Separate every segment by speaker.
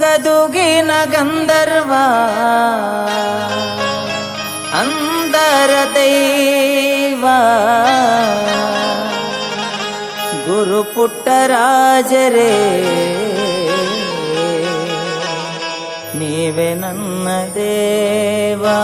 Speaker 1: గదుగిన గంధర్వా అందర దైవా. గురు పుట్టరాజరే నీవే నన్న దేవా.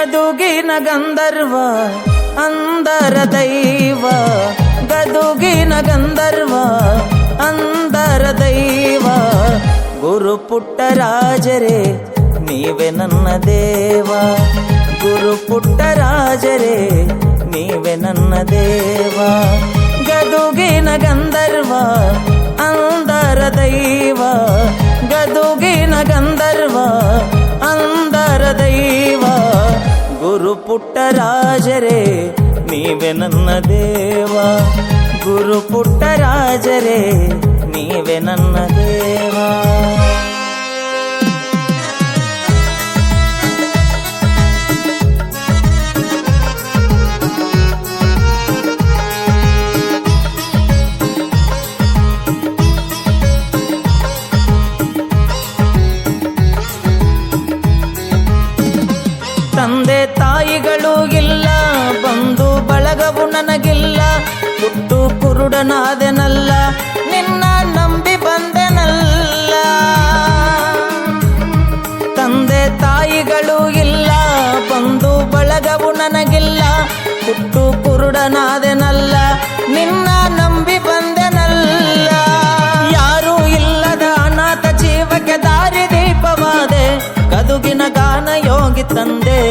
Speaker 1: ಗದುಗಿನ ಗಂಧರ್ವ ಅಂದರ ದೈವ ಗದುಗಿನ ಗಂಧರ್ವ ಅಂದರ ದೈವ ಗುರು ಪುಟ್ಟರಾಜರೇ ನೀವೇ ನನ್ನ ದೇವ ಗುರು ಪುಟ್ಟರಾಜರೇ ನೀವೇ ನನ್ನ ದೇವ ಗದುಗಿನ ಗಂಧರ್ವ ಅಂದರ ದೈವ ಪುಟ್ಟರಾಜರೇ ನೀವೇ ನನ್ನ ದೇವ ಗುರು ಪುಟ್ಟರಾಜರೇ ನೀವೇ ನನ್ನ ದೇವ ಹುಟ್ಟು ಕುರುಡನಾದೆನಲ್ಲ, ನಿನ್ನ ನಂಬಿ ಬಂದೆನಲ್ಲ. ತಂದೆ ತಾಯಿಗಳು ಇಲ್ಲ ಬಂದು ಬಳಗವು ನನಗಿಲ್ಲ ಹುಟ್ಟು ಕುರುಡನಾದೆನಲ್ಲ, ನಿನ್ನ ನಂಬಿ ಬಂದೆನಲ್ಲ. ಯಾರೂ ಇಲ್ಲದ ಅನಾಥ ಜೀವಕ್ಕೆ ದಾರಿ ದೀಪವಾದೆ, ಕದುಗಿನ ಗಾನ ಯೋಗಿ ತಂದೆ.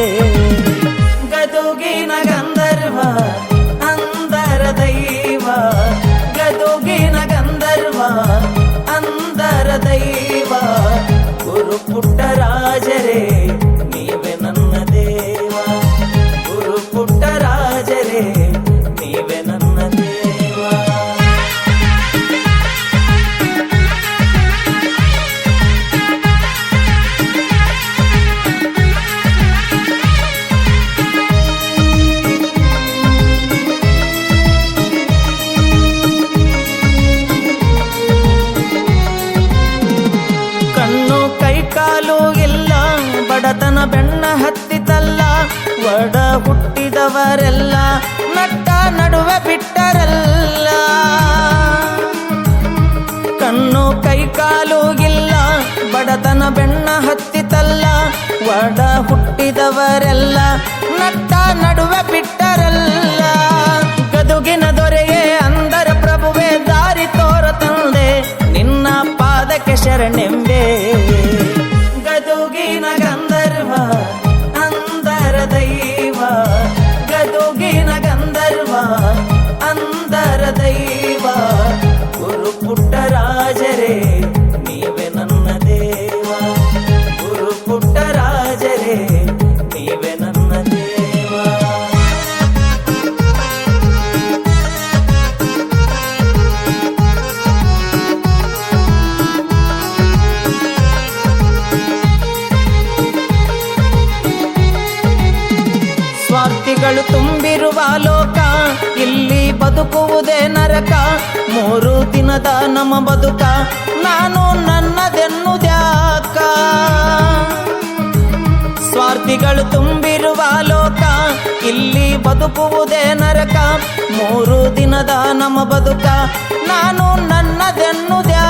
Speaker 1: ಬಡತನ ಬೆಣ್ಣ ಹತ್ತಿತಲ್ಲ ಒಡ ಹುಟ್ಟಿದವರೆಲ್ಲ, ನಟ್ಟ ನಡುವೆ ಬಿಟ್ಟರಲ್ಲ. ಕಣ್ಣು ಕೈ ಕಾಲು ಇಲ್ಲ, ಬಡತನ ಬೆಣ್ಣ ಹತ್ತಿತಲ್ಲ ಒಡ ಹುಟ್ಟಿದವರೆಲ್ಲ, ನಟ್ಟ ನಡುವೆ ಬಿಟ್ಟರಲ್ಲ. ಗದುಗಿನ ದೊರೆಯೇ ಅಂದರ ಪ್ರಭುವೆ, ದಾರಿ ತೋರ ತಂದೆ, ನಿನ್ನ ಪಾದಕ್ಕೆ ಶರಣೆಂಬೆ ಸ್ವಾರ್ಥಿಗಳು ತುಂಬಿರುವ ಲೋಕ. ಇಲ್ಲಿ ಬದುಕುವುದೇ ನರಕ. ಮೂರು ದಿನದ ನಮ್ಮ ಬದುಕ. ನಾನು ನನ್ನದೆನ್ನುದ್ಯಾಕ ಸ್ವಾರ್ಥಿಗಳು ತುಂಬಿರುವ ಲೋಕ. ಇಲ್ಲಿ ಬದುಕುವುದೇ ನರಕ. ಮೂರು ದಿನದ ನಮ್ಮ ಬದುಕ. ನಾನು ನನ್ನದೆನ್ನುದ್ಯಾ